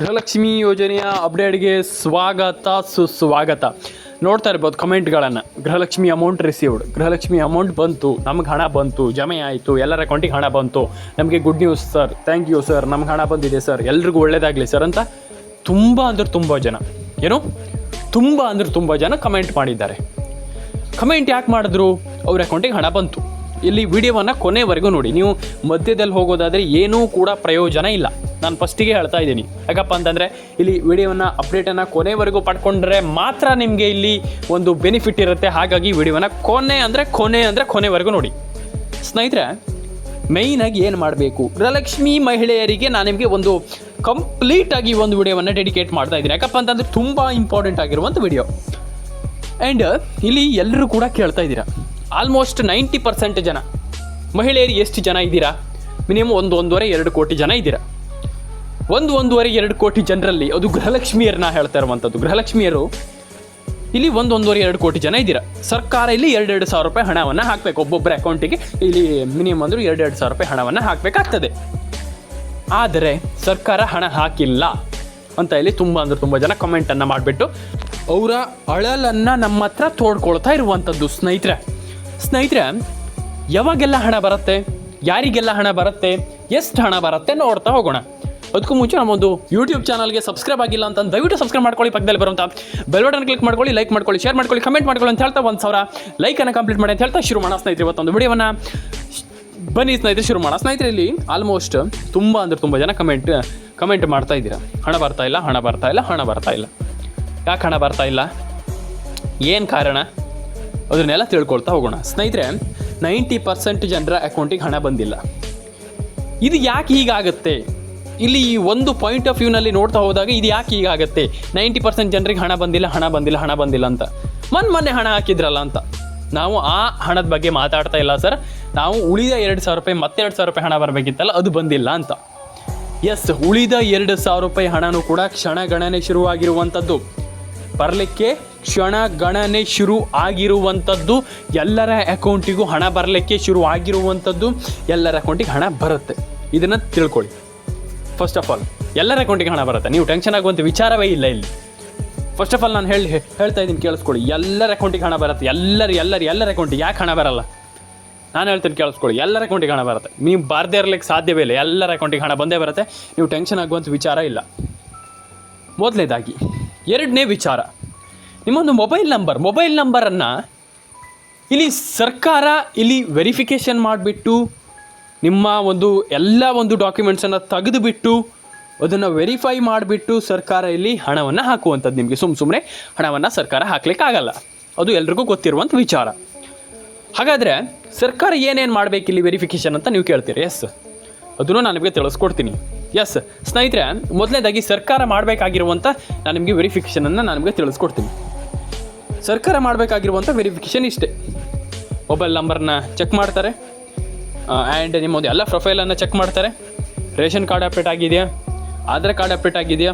ಗೃಹಲಕ್ಷ್ಮಿ ಯೋಜನೆಯ ಅಪ್ಡೇಟ್ಗೆ ಸ್ವಾಗತ, ಸುಸ್ವಾಗತ. ನೋಡ್ತಾ ಇರ್ಬೋದು ಕಮೆಂಟ್ಗಳನ್ನು. Gruhalakshmi amount received Gruhalakshmi amount ಬಂತು, ನಮ್ಗೆ ಹಣ ಬಂತು, ಜಮೆ ಆಯಿತು, ಎಲ್ಲರ ಅಕೌಂಟಿಗೆ ಹಣ ಬಂತು. ನಮಗೆ good news sir thank you sir ನಮ್ಗೆ ಹಣ ಬಂದಿದೆ ಸರ್ ಎಲ್ರಿಗೂ ಒಳ್ಳೇದಾಗಲಿ ಸರ್ ಅಂತ ತುಂಬ ಅಂದ್ರೆ ತುಂಬ ಜನ. ಏನು? ತುಂಬ ಅಂದ್ರೆ ತುಂಬ ಜನ ಕಮೆಂಟ್ ಮಾಡಿದ್ದಾರೆ. ಕಮೆಂಟ್ ಯಾಕೆ ಮಾಡಿದ್ರು? ಅವ್ರ ಅಕೌಂಟಿಗೆ ಹಣ ಬಂತು. ಇಲ್ಲಿ ವಿಡಿಯೋವನ್ನು ಕೊನೆವರೆಗೂ ನೋಡಿ. ನೀವು ಮಧ್ಯದಲ್ಲಿ ಹೋಗೋದಾದರೆ ಏನೂ ಕೂಡ ಪ್ರಯೋಜನ ಇಲ್ಲ. ನಾನು ಫಸ್ಟಿಗೆ ಹೇಳ್ತಾ ಇದ್ದೀನಿ. ಯಾಕಪ್ಪ ಅಂತಂದರೆ ಇಲ್ಲಿ ವಿಡಿಯೋವನ್ನು ಅಪ್ಡೇಟನ್ನು ಕೊನೆವರೆಗೂ ಪಡ್ಕೊಂಡ್ರೆ ಮಾತ್ರ ನಿಮಗೆ ಇಲ್ಲಿ ಒಂದು ಬೆನಿಫಿಟ್ ಇರುತ್ತೆ. ಹಾಗಾಗಿ ವಿಡಿಯೋವನ್ನು ಕೊನೆ ಅಂದರೆ ಕೊನೆ ಅಂದರೆ ಕೊನೆವರೆಗೂ ನೋಡಿ. ಸ್ನೇಹಿತರೆ ಮೇಯ್ನಾಗಿ ಏನು ಮಾಡಬೇಕು? ಗೃಹಲಕ್ಷ್ಮಿ ಮಹಿಳೆಯರಿಗೆ ನಾನು ನಿಮಗೆ ಒಂದು ಕಂಪ್ಲೀಟಾಗಿ ಒಂದು ವಿಡಿಯೋವನ್ನು ಡೆಡಿಕೇಟ್ ಮಾಡ್ತಾ ಇದ್ದೀನಿ. ಯಾಕಪ್ಪ ಅಂತಂದರೆ ತುಂಬ ಇಂಪಾರ್ಟೆಂಟ್ ಆಗಿರುವಂಥ ವಿಡಿಯೋ ಆ್ಯಂಡ್ ಇಲ್ಲಿ ಎಲ್ಲರೂ ಕೂಡ ಕೇಳ್ತಾ ಇದ್ದೀರಾ? ಆಲ್ಮೋಸ್ಟ್ ನೈಂಟಿ ಪರ್ಸೆಂಟ್ ಜನ. ಮಹಿಳೆಯರು ಎಷ್ಟು ಜನ ಇದ್ದೀರಾ? ಮಿನಿಮಮ್ ಒಂದು ಒಂದೂವರೆ ಎರಡು ಕೋಟಿ ಜನ ಇದ್ದೀರಾ? ಒಂದು ಒಂದೂವರೆ ಎರಡು ಕೋಟಿ ಜನರಲ್ಲಿ ಅದು ಗೃಹಲಕ್ಷ್ಮಿಯರನ್ನ ಹೇಳ್ತಾ ಇರುವಂಥದ್ದು. ಗೃಹಲಕ್ಷ್ಮಿಯರು, ಇಲ್ಲಿ ಒಂದು ಒಂದೂವರೆ ಎರಡು ಕೋಟಿ ಜನ ಇದ್ದೀರಾ? ಸರ್ಕಾರ ಇಲ್ಲಿ ಎರಡೆರಡು ಸಾವಿರ ರೂಪಾಯಿ ಹಣವನ್ನು ಹಾಕಬೇಕು. ಒಬ್ಬೊಬ್ಬರ ಅಕೌಂಟಿಗೆ ಇಲ್ಲಿ ಮಿನಿಮಮ್ ಅಂದರೂ ಎರಡೆರಡು ಸಾವಿರ ರೂಪಾಯಿ ಹಣವನ್ನು ಹಾಕಬೇಕಾಗ್ತದೆ. ಆದರೆ ಸರ್ಕಾರ ಹಣ ಹಾಕಿಲ್ಲ ಅಂತ ಇಲ್ಲಿ ತುಂಬ ಅಂದ್ರೆ ತುಂಬ ಜನ ಕಮೆಂಟನ್ನು ಮಾಡಿಬಿಟ್ಟು ಅವರ ಅಳಲನ್ನು ನಮ್ಮ ಹತ್ರ ತೋಡ್ಕೊಳ್ತಾ ಇರುವಂಥದ್ದು ಸ್ನೇಹಿತರೆ. ಸ್ನೇಹಿತರೆ, ಯಾವಾಗೆಲ್ಲ ಹಣ ಬರುತ್ತೆ? ಯಾರಿಗೆಲ್ಲ ಹಣ ಬರುತ್ತೆ? ಎಷ್ಟು ಹಣ ಬರುತ್ತೆ ನೋಡ್ತಾ ಹೋಗೋಣ. ಅದಕ್ಕೂ ಮುಂಚೆ ನಮ್ಮೊಂದು ಯೂಟ್ಯೂಬ್ ಚಾನಲ್ಗೆ ಸಬ್ಸ್ಕ್ರೈಬ್ ಆಗಿಲ್ಲ ಅಂತ ದಯವಿಟ್ಟು ಸಬ್ಸ್ಕ್ರೈಬ್ ಮಾಡ್ಕೊಳ್ಳಿ, ಪಕ್ಕದಲ್ಲಿ ಬರುವಂತ ಬೆಲ್ ಬಟನ್ ಕ್ಲಿಕ್ ಮಾಡ್ಕೊಳ್ಳಿ ಲೈಕ್ ಮಾಡ್ಕೊಳ್ಳಿ ಶೇರ್ ಮಾಡ್ಕೊಳ್ಳಿ ಕಮೆಂಟ್ ಮಾಡ್ಕೊಳ್ಳಿ ಅಂತ ಹೇಳ್ತಾ ಒಂದು ಸಾವಿರ ಅನ್ನು ಕಂಪ್ಲೀಟ್ ಮಾಡಿ ಅಂತ ಹೇಳ್ತಾ ಶುರು ಮಾಡೋಣ ಸ್ನೇಹಿತರೆ ಇವತ್ತೊಂದು ವಿಡಿಯೋವನ್ನು. ಬನ್ನಿ ಸ್ನೇಹಿತರೆ, ಶುರು ಮಾಡೋಣ ಸ್ನೇಹಿತರೆ ಇಲ್ಲಿ ಆಲ್ಮೋಸ್ಟ್ ತುಂಬ ಅಂದರೆ ತುಂಬ ಜನ ಕಮೆಂಟ್ ಕಮೆಂಟ್ ಮಾಡ್ತಾ ಇದ್ದೀರಾ. ಹಣ ಬರ್ತಾ ಇಲ್ಲ, ಹಣ ಬರ್ತಾ ಇಲ್ಲ, ಹಣ ಬರ್ತಾ ಇಲ್ಲ. ಯಾಕೆ ಹಣ ಬರ್ತಾ ಇಲ್ಲ? ಏನು ಕಾರಣ? ಅದನ್ನೆಲ್ಲ ತಿಳ್ಕೊಳ್ತಾ ಹೋಗೋಣ. ಸ್ನೇಹಿತರೆ ನೈಂಟಿ ಪರ್ಸೆಂಟ್ ಜನರ ಅಕೌಂಟಿಗೆ ಹಣ ಬಂದಿಲ್ಲ. ಇದು ಯಾಕೆ ಹೀಗಾಗುತ್ತೆ? ಇಲ್ಲಿ ಈ ಒಂದು ಪಾಯಿಂಟ್ ಆಫ್ ವ್ಯೂನಲ್ಲಿ ನೋಡ್ತಾ ಹೋದಾಗ ಇದು ಯಾಕೆ ಹೀಗಾಗತ್ತೆ ನೈಂಟಿ ಪರ್ಸೆಂಟ್ ಜನರಿಗೆ ಹಣ ಬಂದಿಲ್ಲ ಹಣ ಬಂದಿಲ್ಲ ಹಣ ಬಂದಿಲ್ಲ ಅಂತ. ಮೊನ್ನೆ ಮೊನ್ನೆ ಹಣ ಹಾಕಿದ್ರಲ್ಲ ಅಂತ. ನಾವು ಆ ಹಣದ ಬಗ್ಗೆ ಮಾತಾಡ್ತಾ ಇಲ್ಲ ಸರ್. ನಾವು ಉಳಿದ ಎರಡು ಸಾವಿರ ರೂಪಾಯಿ ಮತ್ತೆ ಎರಡು ಸಾವಿರ ರೂಪಾಯಿ ಹಣ ಬರಬೇಕಿತ್ತಲ್ಲ, ಅದು ಬಂದಿಲ್ಲ ಅಂತ. ಎಸ್ ಉಳಿದ ಎರಡು ಸಾವಿರ ರೂಪಾಯಿ ಹಣನೂ ಕೂಡ ಕ್ಷಣಗಣನೆ ಶುರುವಾಗಿರುವಂಥದ್ದು. ಬರಲಿಕ್ಕೆ ಕ್ಷಣ ಗಣನೆ ಶುರು ಆಗಿರುವಂಥದ್ದು. ಎಲ್ಲರ ಅಕೌಂಟಿಗೂ ಹಣ ಬರಲಿಕ್ಕೆ ಶುರು ಆಗಿರುವಂಥದ್ದು ಎಲ್ಲರ ಅಕೌಂಟಿಗೆ ಹಣ ಬರುತ್ತೆ. ಇದನ್ನು ತಿಳ್ಕೊಳ್ಳಿ. ಫಸ್ಟ್ ಆಫ್ ಆಲ್ ಎಲ್ಲರ ಅಕೌಂಟಿಗೆ ಹಣ ಬರುತ್ತೆ. ನೀವು ಟೆನ್ಷನ್ ಆಗುವಂಥ ವಿಚಾರವೇ ಇಲ್ಲ ಇಲ್ಲಿ. ಫಸ್ಟ್ ಆಫ್ ಆಲ್ ನಾನು ಹೇಳಿ, ಹೇಳ್ತಾ ಇದ್ದೀನಿ, ಕೇಳಿಸ್ಕೊಳ್ಳಿ. ಎಲ್ಲರ ಅಕೌಂಟಿಗೆ ಹಣ ಬರುತ್ತೆ. ಎಲ್ಲರ ಎಲ್ಲರ ಎಲ್ಲರ ಅಕೌಂಟಿಗೆ ಯಾಕೆ ಹಣ ಬರಲ್ಲ? ನಾನು ಹೇಳ್ತೀನಿ, ಕೇಳಿಸ್ಕೊಳ್ಳಿ. ಎಲ್ಲರ ಅಕೌಂಟಿಗೆ ಹಣ ಬರುತ್ತೆ. ನೀವು ಬಾರ್ದೇ ಇರಲಿಕ್ಕೆ ಸಾಧ್ಯವೇ ಇಲ್ಲ. ಎಲ್ಲರ ಅಕೌಂಟಿಗೆ ಹಣ ಬಂದೇ ಬರುತ್ತೆ. ನೀವು ಟೆನ್ಷನ್ ಆಗುವಂಥ ವಿಚಾರ ಇಲ್ಲ. ಮೊದಲನೇದಾಗಿ, ಎರಡನೇ ವಿಚಾರ. ನಿಮ್ಮೊಂದು ಮೊಬೈಲ್ ನಂಬರ್ ಮೊಬೈಲ್ ನಂಬರನ್ನು ಇಲ್ಲಿ ಸರ್ಕಾರ ಇಲ್ಲಿ ವೆರಿಫಿಕೇಷನ್ ಮಾಡಿಬಿಟ್ಟು ನಿಮ್ಮ ಒಂದು ಎಲ್ಲ ಒಂದು ಡಾಕ್ಯುಮೆಂಟ್ಸನ್ನು ತೆಗೆದುಬಿಟ್ಟು ಅದನ್ನು ವೆರಿಫೈ ಮಾಡಿಬಿಟ್ಟು ಸರ್ಕಾರ ಇಲ್ಲಿ ಹಣವನ್ನು ಹಾಕುವಂಥದ್ದು ನಿಮಗೆ. ಸುಮ್ಮ ಸುಮ್ಮನೆ ಹಣವನ್ನು ಸರ್ಕಾರ ಹಾಕಲಿಕ್ಕಾಗಲ್ಲ. ಅದು ಎಲ್ರಿಗೂ ಗೊತ್ತಿರುವಂಥ ವಿಚಾರ. ಹಾಗಾದರೆ ಸರ್ಕಾರ ಏನೇನು ಮಾಡಬೇಕು ಇಲ್ಲಿ ವೆರಿಫಿಕೇಷನ್ ಅಂತ ನೀವು ಕೇಳ್ತೀರಿ? ಎಸ್ ಅದನ್ನು ನಾನು ನಿಮಗೆ ತಿಳಿಸ್ಕೊಡ್ತೀನಿ. ಎಸ್ ಸ್ನೇಹಿತರೆ, ಮೊದಲನೇದಾಗಿ ಸರ್ಕಾರ ಮಾಡಬೇಕಾಗಿರುವಂಥ ನಾನು ನಿಮಗೆ ವೆರಿಫಿಕೇಷನನ್ನು ನಾನು ನಿಮಗೆ ತಿಳಿಸ್ಕೊಡ್ತೀನಿ. ಸರ್ಕಾರ ಮಾಡಬೇಕಾಗಿರುವಂಥ ವೆರಿಫಿಕೇಷನ್ ಇಷ್ಟೇ. ಮೊಬೈಲ್ ನಂಬರ್ನ ಚೆಕ್ ಮಾಡ್ತಾರೆ. ಆ್ಯಂಡ್ ನಿಮ್ಮೊಂದು ಎಲ್ಲ ಪ್ರೊಫೈಲನ್ನು ಚೆಕ್ ಮಾಡ್ತಾರೆ. ರೇಷನ್ ಕಾರ್ಡ್ ಅಪ್ಡೇಟ್ ಆಗಿದೆಯಾ? ಆಧಾರ್ ಕಾರ್ಡ್ ಅಪ್ಡೇಟ್ ಆಗಿದೆಯಾ?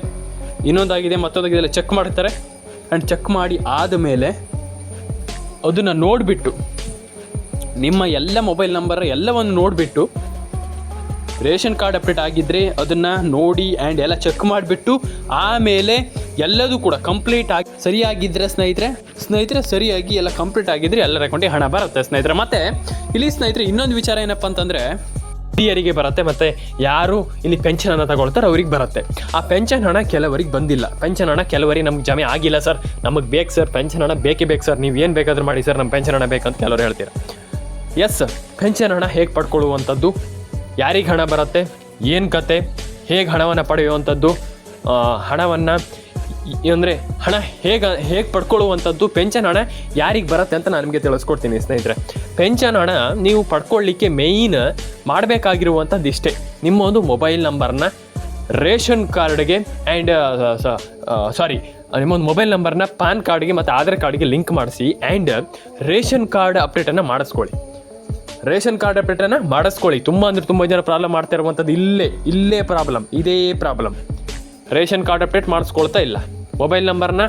ಇನ್ನೊಂದಾಗಿದೆ ಮತ್ತೊಂದಾಗಿದೆ ಚೆಕ್ ಮಾಡ್ತಾರೆ. ಆ್ಯಂಡ್ ಚೆಕ್ ಮಾಡಿ ಆದಮೇಲೆ ಅದನ್ನು ನೋಡಿಬಿಟ್ಟು, ನಿಮ್ಮ ಎಲ್ಲ ಮೊಬೈಲ್ ನಂಬರ್ ಎಲ್ಲವನ್ನು ನೋಡಿಬಿಟ್ಟು, ರೇಷನ್ ಕಾರ್ಡ್ ಅಪ್ಡೇಟ್ ಆಗಿದ್ದರೆ ಅದನ್ನು ನೋಡಿ ಆ್ಯಂಡ್ ಎಲ್ಲ ಚೆಕ್ ಮಾಡಿಬಿಟ್ಟು, ಆಮೇಲೆ ಎಲ್ಲದೂ ಕೂಡ ಕಂಪ್ಲೀಟ್ ಆಗಿ ಸರಿಯಾಗಿದ್ದರೆ ಸ್ನೇಹಿತರೆ ಸ್ನೇಹಿತರೆ ಸರಿಯಾಗಿ ಎಲ್ಲ ಕಂಪ್ಲೀಟ್ ಆಗಿದ್ದರೆ ಎಲ್ಲರ ಅಕೌಂಟಿಗೆ ಹಣ ಬರುತ್ತೆ ಸ್ನೇಹಿತರೆ. ಮತ್ತು ಇಲ್ಲಿ ಸ್ನೇಹಿತರೆ, ಇನ್ನೊಂದು ವಿಚಾರ ಏನಪ್ಪ ಅಂತಂದರೆ, ಹಿರಿಯರಿಗೆ ಬರುತ್ತೆ ಮತ್ತು ಯಾರು ಇಲ್ಲಿ ಪೆನ್ಷನ್ ಹಣ ತಗೊಳ್ತಾರೆ ಅವ್ರಿಗೆ ಬರುತ್ತೆ. ಆ ಪೆನ್ಷನ್ ಹಣ ಕೆಲವರಿಗೆ ಬಂದಿಲ್ಲ. ಪೆನ್ಷನ್ ಹಣ ಕೆಲವರಿಗೆ ನಮ್ಗೆ ಜಮೆ ಆಗಿಲ್ಲ ಸರ್. ನಮಗೆ ಬೇಕು ಸರ್. ಪೆನ್ಷನ್ ಹಣ ಬೇಕೇ ಬೇಕು ಸರ್. ನೀವು ಏನು ಬೇಕಾದರೂ ಮಾಡಿ ಸರ್ ನಮ್ಮ ಪೆನ್ಷನ್ ಹಣ ಬೇಕಂತ ಕೆಲವರು ಹೇಳ್ತೀರ? ಎಸ್ ಸರ್ ಪೆನ್ಷನ್ ಹಣ ಹೇಗೆ ಪಡ್ಕೊಳ್ಳುವಂಥದ್ದು? ಯಾರಿಗೆ ಹಣ ಬರುತ್ತೆ? ಏನು ಕತೆ? ಹೇಗೆ ಹಣವನ್ನು ಪಡೆಯುವಂಥದ್ದು? ಹಣವನ್ನು ಅಂದರೆ ಹಣ ಹೇಗೆ ಹೇಗೆ ಪಡ್ಕೊಳ್ಳುವಂಥದ್ದು ಪೆನ್ಷನ್ ಹಣ ಯಾರಿಗೆ ಬರುತ್ತೆ ಅಂತ ನಾನು ನಿಮಗೆ ತಿಳಿಸ್ಕೊಡ್ತೀನಿ ಸ್ನೇಹಿತರೆ. ಪೆನ್ಷನ್ ಹಣ ನೀವು ಪಡ್ಕೊಳ್ಳಿಕ್ಕೆ ಮೇಯ್ನ್ ಮಾಡಬೇಕಾಗಿರುವಂಥದ್ದು ಇಷ್ಟೇ. ನಿಮ್ಮ ಒಂದು ಮೊಬೈಲ್ ನಂಬರ್ನ ರೇಷನ್ ಕಾರ್ಡ್ಗೆ ಆ್ಯಂಡ್ ಸಾರಿ ನಿಮ್ಮೊಂದು ಮೊಬೈಲ್ ನಂಬರ್ನ ಪ್ಯಾನ್ ಕಾರ್ಡ್ಗೆ ಮತ್ತು ಆಧಾರ್ ಕಾರ್ಡ್ಗೆ ಲಿಂಕ್ ಮಾಡಿಸಿ ಆ್ಯಂಡ್ ರೇಷನ್ ಕಾರ್ಡ್ ಅಪ್ಡೇಟನ್ನು ಮಾಡಿಸ್ಕೊಳ್ಳಿ. ರೇಷನ್ ಕಾರ್ಡ್ ಅಪ್ಡೇಟನ್ನು ಮಾಡಿಸ್ಕೊಳ್ಳಿ. ತುಂಬ ಅಂದರೆ ತುಂಬ ಜನ ಪ್ರಾಬ್ಲಮ್ ಮಾಡ್ತಾ ಇರುವಂಥದ್ದು ಇಲ್ಲೇ ಇಲ್ಲೇ ಪ್ರಾಬ್ಲಮ್ ಇದೇ ಪ್ರಾಬ್ಲಮ್ ರೇಷನ್ ಕಾರ್ಡ್ ಅಪ್ಡೇಟ್ ಮಾಡಿಸ್ಕೊಳ್ತಾ ಇಲ್ಲ. ಮೊಬೈಲ್ ನಂಬರ್ನ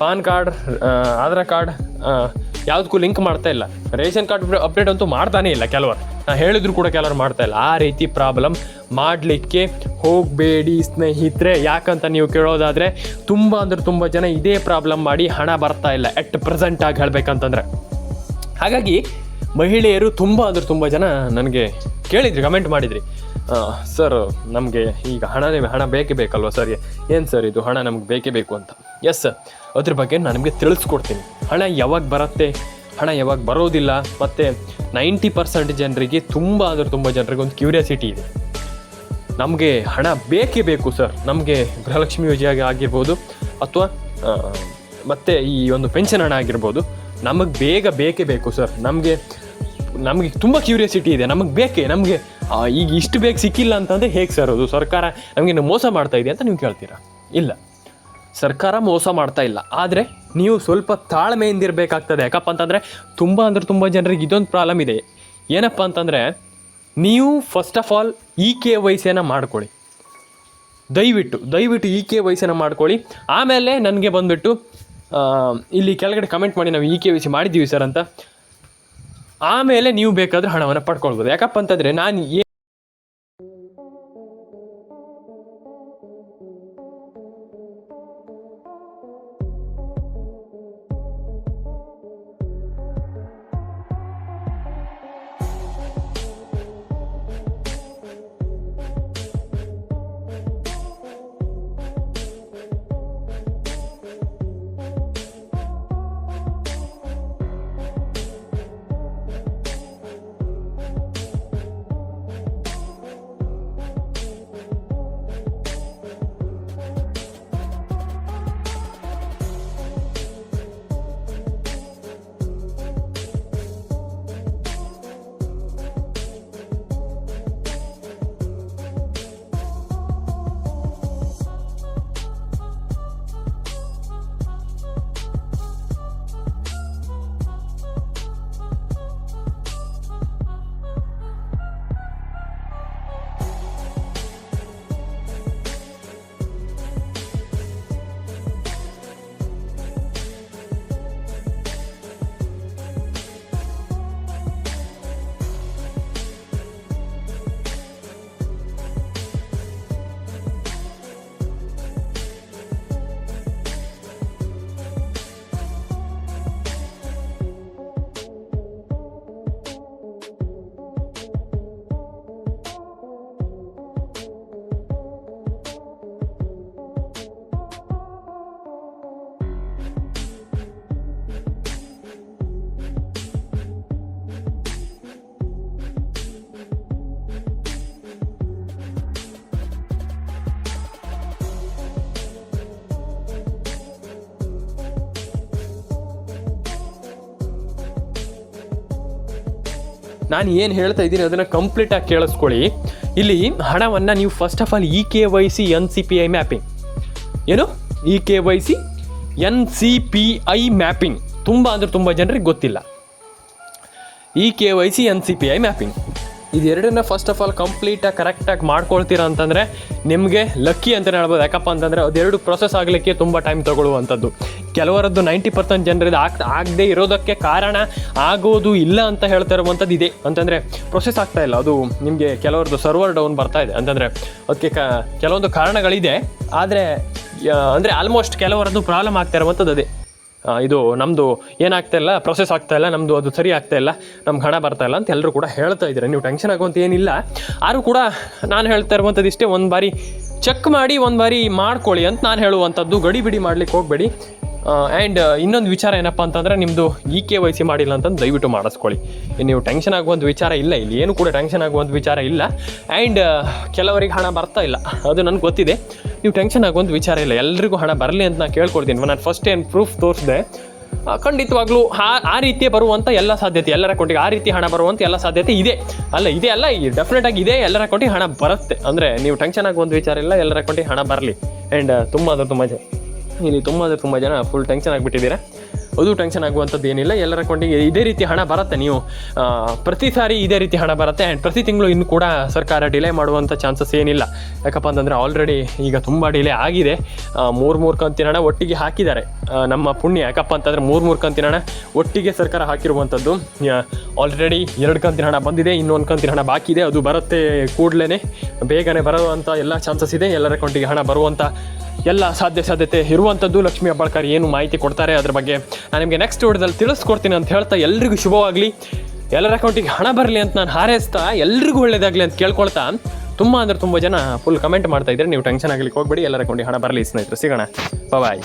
ಪಾನ್ ಕಾರ್ಡ್ ಆಧಾರ್ ಕಾರ್ಡ್ ಯಾವುದಕ್ಕೂ ಲಿಂಕ್ ಮಾಡ್ತಾ ಇಲ್ಲ. ರೇಷನ್ ಕಾರ್ಡ್ ಅಪ್ಡೇಟ್ ಅಂತೂ ಮಾಡ್ತಾನೆ ಇಲ್ಲ ಕೆಲವರು. ನಾನು ಹೇಳಿದ್ರು ಕೂಡ ಕೆಲವರು ಮಾಡ್ತಾ ಇಲ್ಲ. ಆ ರೀತಿ ಪ್ರಾಬ್ಲಮ್ ಮಾಡಲಿಕ್ಕೆ ಹೋಗಬೇಡಿ ಸ್ನೇಹಿತರೆ. ಯಾಕಂತ ನೀವು ಕೇಳೋದಾದರೆ ತುಂಬ ಅಂದ್ರೆ ತುಂಬ ಜನ ಇದೇ ಪ್ರಾಬ್ಲಮ್ ಮಾಡಿ ಹಣ ಬರ್ತಾ ಇಲ್ಲ. ಎಟ್ ಪ್ರೆಸೆಂಟ್ ಆಗಿ ಹೇಳ್ಬೇಕಂತಂದ್ರೆ. ಹಾಗಾಗಿ ಮಹಿಳೆಯರು ತುಂಬ ಅಂದರೆ ತುಂಬ ಜನ ನನಗೆ ಕೇಳಿದ್ರಿ ಕಮೆಂಟ್ ಮಾಡಿದ್ರಿ. ಸರ್, ನಮಗೆ ಈಗ ಹಣನೇ ಹಣ ಬೇಕೇ ಬೇಕಲ್ವ ಸರ್? ಏನು ಸರ್ ಇದು ಹಣ ನಮ್ಗೆ ಬೇಕೇ ಬೇಕು ಅಂತ? ಎಸ್ ಸರ್ ಅದ್ರ ಬಗ್ಗೆ ನಾನು ನಿಮಗೆ ತಿಳಿಸ್ಕೊಡ್ತೀನಿ. ಹಣ ಯಾವಾಗ ಬರುತ್ತೆ? ಹಣ ಯಾವಾಗ ಬರೋದಿಲ್ಲ, ಮತ್ತು ನೈಂಟಿ ಪರ್ಸೆಂಟ್ ಜನರಿಗೆ ತುಂಬ ಅಂದ್ರೆ ತುಂಬ ಜನರಿಗೆ ಒಂದು ಕ್ಯೂರಿಯಾಸಿಟಿ ಇದೆ. ನಮಗೆ ಹಣ ಬೇಕೇ ಬೇಕು ಸರ್ ನಮಗೆ ಗೃಹಲಕ್ಷ್ಮಿ ಯೋಜನೆ ಆಗಿರ್ಬೋದು, ಅಥವಾ ಮತ್ತು ಈ ಒಂದು ಪೆನ್ಷನ್ ಹಣ ಆಗಿರ್ಬೋದು, ನಮಗೆ ಬೇಗ ಬೇಕೇ ಬೇಕು ಸರ್ ನಮಗೆ ನಮಗೆ ತುಂಬ ಕ್ಯೂರಿಯಾಸಿಟಿ ಇದೆ. ನಮಗೆ ಬೇಕೇ, ನಮಗೆ ಈಗ ಇಷ್ಟು ಬೇಗ ಸಿಕ್ಕಿಲ್ಲ ಅಂತಂದರೆ ಹೇಗೆ ಸರ್ ಅದು? ಸರ್ಕಾರ ನಮಗೆ ಮೋಸ ಮಾಡ್ತಾ ಇದೆ ಅಂತ ನೀವು ಕೇಳ್ತೀರಾ? ಇಲ್ಲ. ಸರ್ಕಾರ ಮೋಸ ಮಾಡ್ತಾ ಇಲ್ಲ. ಆದರೆ ನೀವು ಸ್ವಲ್ಪ ತಾಳ್ಮೆಯಿಂದ ಇರಬೇಕಾಗ್ತದೆ ಯಾಕಪ್ಪ ಅಂತಂದರೆ ತುಂಬ ಅಂದರೆ ತುಂಬ ಜನರಿಗೆ ಇದೊಂದು ಪ್ರಾಬ್ಲಮ್ ಇದೆ. ಏನಪ್ಪ ಅಂತಂದರೆ ನೀವು first of all E K Y ಮಾಡ್ಕೊಳ್ಳಿ. ದಯವಿಟ್ಟು ದಯವಿಟ್ಟು ಇ ಕೆ ವೈ ಸಿಯನ್ನು ಮಾಡ್ಕೊಳ್ಳಿ. ಆಮೇಲೆ ನನಗೆ ಬಂದುಬಿಟ್ಟು ಇಲ್ಲಿ ಕೆಳಗಡೆ ಕಮೆಂಟ್ ಮಾಡಿ ನಾವು ಇ ಕೆ ವೈ ಸಿ ಮಾಡಿದ್ದೀವಿ ಸರ್ ಅಂತ. ಆಮೇಲೆ ನೀವು ಬೇಕಾದ್ರೆ ಹಣವನ್ನು ಪಡ್ಕೊಳ್ಬೋದು. ಯಾಕಪ್ಪ ಅಂತಂದ್ರೆ ನಾನು ನಾನು ಏನು ಹೇಳ್ತಾ ಇದ್ದೀನಿ ಅದನ್ನು ಕಂಪ್ಲೀಟಾಗಿ ಕೇಳಿಸ್ಕೊಳ್ಳಿ. ಇಲ್ಲಿ ಹಣವನ್ನು ನೀವು first of all E K Y C N C P I mapping ಏನು? E K Y C N C P I mapping ತುಂಬ ಅಂದರೆ ತುಂಬ ಜನರಿಗೆ ಗೊತ್ತಿಲ್ಲ. E K Y C N C P I mapping ಇದೆರಡನ್ನ first of all ಕಂಪ್ಲೀಟಾಗಿ ಕರೆಕ್ಟಾಗಿ ಮಾಡ್ಕೊಳ್ತೀರಾ ಅಂತಂದರೆ ನಿಮಗೆ ಲಕ್ಕಿ ಅಂತಲೇ ಹೇಳ್ಬೋದು. ಯಾಕಪ್ಪ ಅಂತಂದರೆ ಅದೆರಡು ಪ್ರೊಸೆಸ್ ಆಗಲಿಕ್ಕೆ ತುಂಬ ಟೈಮ್ ತಗೊಳ್ಳುವಂಥದ್ದು. ಕೆಲವರದ್ದು ನೈಂಟಿ ಪರ್ಸೆಂಟ್ ಜನರದ್ದು ಆಗ್, ಆಗದೆ ಇರೋದಕ್ಕೆ ಕಾರಣ ಆಗೋದು ಇಲ್ಲ ಅಂತ ಹೇಳ್ತಾ ಇರುವಂಥದ್ದು ಇದೆ. ಅಂತಂದರೆ ಪ್ರೊಸೆಸ್ ಆಗ್ತಾ ಇಲ್ಲ. ಅದು ನಿಮಗೆ ಕೆಲವರದ್ದು ಸರ್ವರ್ ಡೌನ್ ಬರ್ತಾ ಇದೆ. ಅಂತಂದರೆ ಅದಕ್ಕೆ ಕ, ಕೆಲವೊಂದು ಕಾರಣಗಳಿದೆ. ಆದರೆ ಅಂದರೆ ಆಲ್ಮೋಸ್ಟ್ ಕೆಲವರದ್ದು ಪ್ರಾಬ್ಲಮ್ ಆಗ್ತಾ ಇರುವಂಥದ್ದು ಅದೇ. ಇದು ನಮ್ಮದು ಏನಾಗ್ತಾ ಇಲ್ಲ ಪ್ರೊಸೆಸ್ ಆಗ್ತಾ ಇಲ್ಲ ನಮ್ಮದು ಅದು ಸರಿ ಆಗ್ತಾ ಇಲ್ಲ ನಮ್ಗೆ ಹಣ ಬರ್ತಾ ಇಲ್ಲ ಅಂತ ಎಲ್ಲರೂ ಕೂಡ ಹೇಳ್ತಾ ಇದ್ದಾರೆ. ನೀವು ಟೆನ್ಷನ್ ಆಗುವಂತ ಏನಿಲ್ಲ. ಆದರೂ ಕೂಡ ನಾನು ಹೇಳ್ತಾ ಇರುವಂಥದ್ದು ಇಷ್ಟೇ, ಒಂದು ಬಾರಿ ಚೆಕ್ ಮಾಡಿ, ಒಂದು ಬಾರಿ ಮಾಡ್ಕೊಳ್ಳಿ ಅಂತ ನಾನು ಹೇಳುವಂಥದ್ದು. ಗಡಿ ಬಿಡಿ ಮಾಡ್ಲಿಕ್ಕೆ ಹೋಗಬೇಡಿ. ಆ್ಯಂಡ್ ಇನ್ನೊಂದು ವಿಚಾರ ಏನಪ್ಪ ಅಂತಂದರೆ ನಿಮ್ಮದು ಇ ಕೆ ವೈ ಸಿ ಮಾಡಿಲ್ಲ ಅಂತಂದು ದಯವಿಟ್ಟು ಮಾಡಿಸ್ಕೊಳ್ಳಿ. ನೀವು ಟೆನ್ಷನ್ ಆಗುವಂಥ ವಿಚಾರ ಇಲ್ಲ, ಇಲ್ಲಿ ಏನು ಕೂಡ ಟೆನ್ಷನ್ ಆಗುವಂಥ ವಿಚಾರ ಇಲ್ಲ. ಆ್ಯಂಡ್ ಕೆಲವರಿಗೆ ಹಣ ಬರ್ತಾ ಇಲ್ಲ, ಅದು ನನಗೆ ಗೊತ್ತಿದೆ. ನೀವು ಟೆನ್ಷನ್ ಆಗುವಂಥ ವಿಚಾರ ಇಲ್ಲ, ಎಲ್ರಿಗೂ ಹಣ ಬರಲಿ ಅಂತ ನಾನು ಕೇಳ್ಕೊಳ್ತೀನಿ ನಾನು ಫಸ್ಟ್ ಏನು ಪ್ರೂಫ್ ತೋರಿಸಿದೆ ಖಂಡಿತವಾಗ್ಲೂ ಆ ಆ ರೀತಿಯ ಬರುವಂಥ ಎಲ್ಲ ಸಾಧ್ಯತೆ, ಎಲ್ಲರ ಅಕೌಂಟಿಗೆ ಆ ರೀತಿ ಹಣ ಬರುವಂಥ ಎಲ್ಲ ಸಾಧ್ಯತೆ ಇದೆ. ಅಲ್ಲ ಇದೆ ಅಲ್ಲ ಡೆಫಿನೆಟ್ ಆಗಿ ಇದೆ, ಎಲ್ಲರ ಅಕೌಂಟಿಗೆ ಹಣ ಬರುತ್ತೆ. ಅಂದರೆ ನೀವು ಟೆನ್ಷನ್ ಆಗುವಂಥ ವಿಚಾರ ಇಲ್ಲ, ಎಲ್ಲರ ಅಕೌಂಟಿಗೆ ಹಣ ಬರಲಿ. ಆ್ಯಂಡ್ ತುಂಬ ಅದು ತುಂಬ ಇಲ್ಲಿ ತುಂಬ ಅಂದರೆ ತುಂಬ ಜನ ಫುಲ್ ಟೆನ್ಷನ್ ಆಗಿಬಿಟ್ಟಿದ್ದೀರಾ? ಅದು ಟೆನ್ಷನ್ ಆಗುವಂಥದ್ದು ಏನಿಲ್ಲ. ಎಲ್ಲರ ಅಕೌಂಟಿಗೆ ಇದೇ ರೀತಿ ಹಣ ಬರುತ್ತೆ ನೀವು. ಪ್ರತಿ ಸಾರಿ ಇದೇ ರೀತಿ ಹಣ ಬರುತ್ತೆ. ಆ್ಯಂಡ್ ಪ್ರತಿ ತಿಂಗಳು ಇನ್ನು ಕೂಡ ಸರ್ಕಾರ ಡಿಲೇ ಮಾಡುವಂಥ ಚಾನ್ಸಸ್ ಏನಿಲ್ಲ. ಯಾಕಪ್ಪ ಅಂತಂದರೆ ಆಲ್ರೆಡಿ ಈಗ ತುಂಬ ಡಿಲೇ ಆಗಿದೆ. ಮೂರು ಮೂರು ಕಂತಿನ ಹಣ ಒಟ್ಟಿಗೆ ಹಾಕಿದ್ದಾರೆ. ನಮ್ಮ ಪುಣ್ಯ. ಯಾಕಪ್ಪ ಅಂತಂದರೆ ಮೂರು ಮೂರು ಕಂತಿನ ಹಣ ಒಟ್ಟಿಗೆ ಸರ್ಕಾರ ಹಾಕಿರುವಂಥದ್ದು. ಆಲ್ರೆಡಿ ಎರಡು ಕಂತಿನ ಹಣ ಬಂದಿದೆ. ಇನ್ನೊಂದು ಕಂತಿನ ಹಣ ಬಾಕಿ ಇದೆ. ಅದು ಬರುತ್ತೆ ಕೂಡಲೇ ಬೇಗನೆ ಬರುವಂಥ ಎಲ್ಲ ಚಾನ್ಸಸ್ ಇದೆ. ಎಲ್ಲರ ಅಕೌಂಟಿಗೆ ಹಣ ಬರುವಂಥ ಎಲ್ಲ ಸಾಧ್ಯ ಸಾಧ್ಯತೆ ಇರುವಂಥದ್ದು ಲಕ್ಷ್ಮೀ ಅಬ್ಬಾಳ್ಕರ್ ಏನು ಮಾಹಿತಿ ಕೊಡ್ತಾರೆ ಅದ್ರ ಬಗ್ಗೆ ನಾನು ನಿಮಗೆ ನೆಕ್ಸ್ಟ್ ವಿಡಿಯೋದಲ್ಲಿ ತಿಳಿಸ್ಕೊಡ್ತೀನಿ ಅಂತ ಹೇಳ್ತಾ ಎಲ್ರಿಗೂ ಶುಭವಾಗಲಿ. ಎಲ್ಲರ ಅಕೌಂಟಿಗೆ ಹಣ ಬರಲಿ ಅಂತ ನಾನು ಹಾರೈಸ್ತಾ ಎಲ್ರಿಗೂ ಒಳ್ಳೇದಾಗಲಿ ಅಂತ ಕೇಳ್ಕೊಳ್ತಾ ತುಂಬ ಅಂದರೆ ತುಂಬ ಜನ ಫುಲ್ ಕಮೆಂಟ್ ಮಾಡ್ತಾ ಇದ್ದಾರೆ ನೀವು ಟೆನ್ಷನ್ ಆಗಲಿಕ್ಕೆ ಹೋಗ್ಬೇಡಿ, ಎಲ್ಲರ ಅಕೌಂಟಿಗೆ ಹಣ ಬರಲಿ ಸ್ನೇಹಿತರು. ಸಿಗೋಣ. ಬಾಯ್